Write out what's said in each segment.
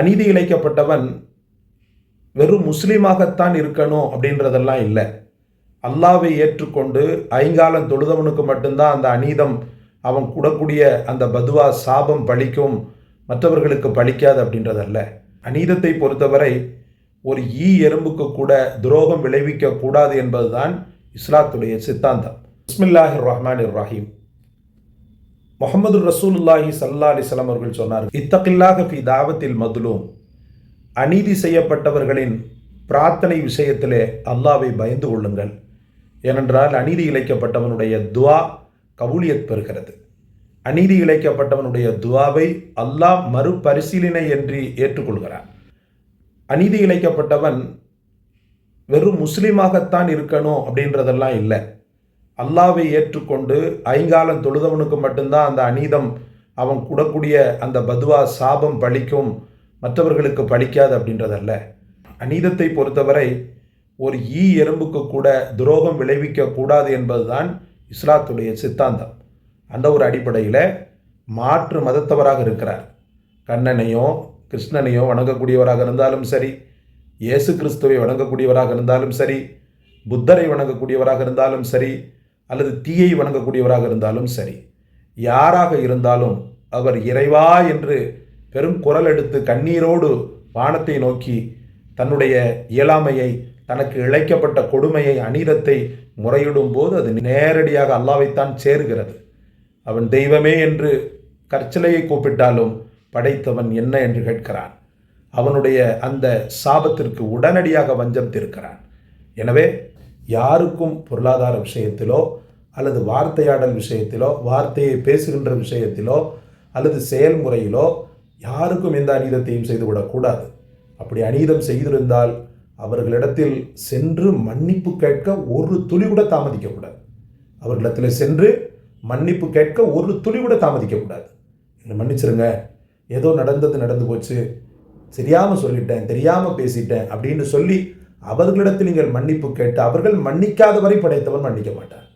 அநீதி இழைக்கப்பட்டவன் வெறும் முஸ்லீமாகத்தான் இருக்கணும் அப்படின்றதெல்லாம் இல்லை. அல்லாவை ஏற்றுக்கொண்டு ஐங்காலம் தொழுதவனுக்கு மட்டும்தான் அந்த அநீதம் அவன் கூடக்கூடிய அந்த பதுவா சாபம் பழிக்கும் மற்றவர்களுக்கு பழிக்காது அப்படின்றதல்ல. அநீதத்தை பொறுத்தவரை ஒரு ஈ எறும்புக்கு கூட துரோகம் விளைவிக்க கூடாது என்பதுதான் இஸ்லாத்துடைய சித்தாந்தம். இஸ்மில்லாஹிர் ரஹ்மான் ரஹீம் முகமது ரசூலுல்லாஹி சல்லா அலிஸ்லாம் அவர்கள் சொன்னார் இத்தகில்லாக ஃபி தாவத்தில் மதுலூம். அநீதி செய்யப்பட்டவர்களின் பிரார்த்தனை விஷயத்திலே அல்லாவை பயந்து கொள்ளுங்கள். ஏனென்றால் அநீதி இழைக்கப்பட்டவனுடைய துவா கபூலியத் பெறுகிறது. அநீதி இழைக்கப்பட்டவனுடைய துவாவை அல்லாஹ் மறுபரிசீலனை என்று ஏற்றுக்கொள்கிறான். அநீதி இழைக்கப்பட்டவன் வெறும் முஸ்லீமாகத்தான் இருக்கணும் அப்படின்றதெல்லாம் இல்லை. அல்லாவை ஏற்றுக்கொண்டு ஐங்காலம் தொழுதவனுக்கு மட்டும்தான் அந்த அநீதம் அவன் கூடக்கூடிய அந்த பதுவா சாபம் பழிக்கும் மற்றவர்களுக்கு பழிக்காது அப்படின்றதல்ல. அநீதத்தை பொறுத்தவரை ஒரு ஈ எறும்புக்கு கூட துரோகம் விளைவிக்க கூடாது என்பதுதான் இஸ்லாத்துடைய சித்தாந்தம். அந்த ஒரு அடிப்படையில் மாற்று மதத்தவராக இருக்கிறார். கண்ணனையோ கிருஷ்ணனையோ வணங்கக்கூடியவராக இருந்தாலும் சரி இயேசு கிறிஸ்துவை வணங்கக்கூடியவராக இருந்தாலும் சரி புத்தரை வணங்கக்கூடியவராக இருந்தாலும் சரி அல்லது தீயை வணங்கக்கூடியவராக இருந்தாலும் சரி யாராக இருந்தாலும் அவர் இறைவா என்று பெரும் குரல் எடுத்து கண்ணீரோடு வானத்தை நோக்கி தன்னுடைய இயலாமையை தனக்கு இழைக்கப்பட்ட கொடுமையை அநீதத்தை முறையிடும் போது அது நேரடியாக அல்லாவைத்தான் சேருகிறது. அவன் தெய்வமே என்று கற்சிலையை கூப்பிட்டாலும் படைத்தவன் என்ன என்று கேட்கிறான். அவனுடைய அந்த சாபத்திற்கு உடனடியாக வஞ்சம் தீர்க்கிறான். எனவே யாருக்கும் பொருளாதார விஷயத்திலோ அல்லது வார்த்தையாடல் விஷயத்திலோ வார்த்தையை பேசுகின்ற விஷயத்திலோ அல்லது செயல்முறையிலோ யாருக்கும் எந்த அநீதத்தையும் செய்துவிடக்கூடாது. அப்படி அநீதம் செய்திருந்தால் அவர்களிடத்தில் சென்று மன்னிப்பு கேட்க ஒரு துளி கூட தாமதிக்கக்கூடாது. அவர்களிடத்தில் சென்று மன்னிப்பு கேட்க ஒரு துளி கூட தாமதிக்கக்கூடாது. என்னை மன்னிச்சிருங்க. ஏதோ நடந்தது நடந்து போச்சு. தெரியாமல் சொல்லிட்டேன் தெரியாமல் பேசிட்டேன் அப்படின்னு சொல்லி அவர்களிடத்தில் நீங்கள் மன்னிப்பு கேட்டு அவர்கள் மன்னிக்காத வரை படைத்தவன் மன்னிக்க மாட்டார்.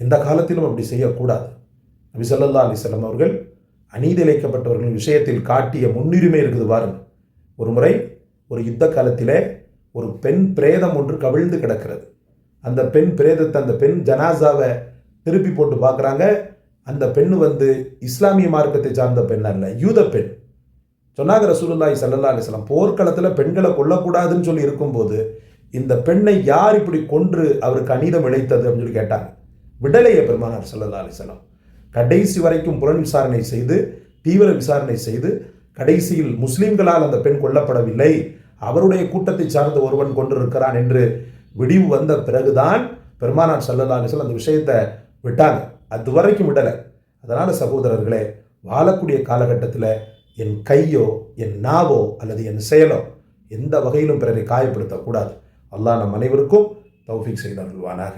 எந்த காலத்திலும் அப்படி செய்யக்கூடாது. நபி ஸல்லல்லாஹு அலைஹி அவர்கள் அநீதி இழைக்கப்பட்டவர்களின் விஷயத்தில் காட்டிய முன்னுரிமை இருக்குது பாருங்க. ஒரு முறை ஒரு யுத்த காலத்திலே ஒரு பெண் பிரேதம் ஒன்று கவிழ்ந்து கிடக்கிறது. அந்த பெண் பிரேதத்தை அந்த பெண் ஜனாசாவை திருப்பி போட்டு பார்க்குறாங்க. அந்த பெண் வந்து இஸ்லாமிய மார்க்கத்தை சார்ந்த பெண் அல்ல யூத பெண். சொன்னாங்க ரசூலுல்லாய் ஸல்லல்லாஹு அலிஸ்லாம் போர்க்களத்தில் பெண்களை கொல்லக்கூடாதுன்னு சொல்லி இருக்கும்போது இந்த பெண்ணை யார் இப்படி கொன்று அவருக்கு அநீதம் இழைத்தது அப்படின்னு சொல்லி கேட்டாங்க. விடலைய பெருமானார் ஸல்லல்லாஹு அலிஸ்லாம் கடைசி வரைக்கும் புலன் விசாரணை செய்து தீவிர விசாரணை செய்து கடைசியில் முஸ்லீம்களால் அந்த பெண் கொல்லப்படவில்லை. அவருடைய கூட்டத்தை சார்ந்த ஒருவன் கொண்டிருக்கிறான் என்று விடிவு வந்த பிறகுதான் பெருமானார் சல்லல்லா அலிஸ்லாம் அந்த விஷயத்தை விட்டாங்க. அது வரைக்கும் விடலை. அதனால் சகோதரர்களே வாழக்கூடிய காலகட்டத்தில் என் கையோ என் நாவோ அல்லது என் செயலோ எந்த வகையிலும் பிறரை காயப்படுத்தக்கூடாது. அல்லாஹ் நம் அனைவருக்கும் தௌஃபீக் செய்து அருள்வானாக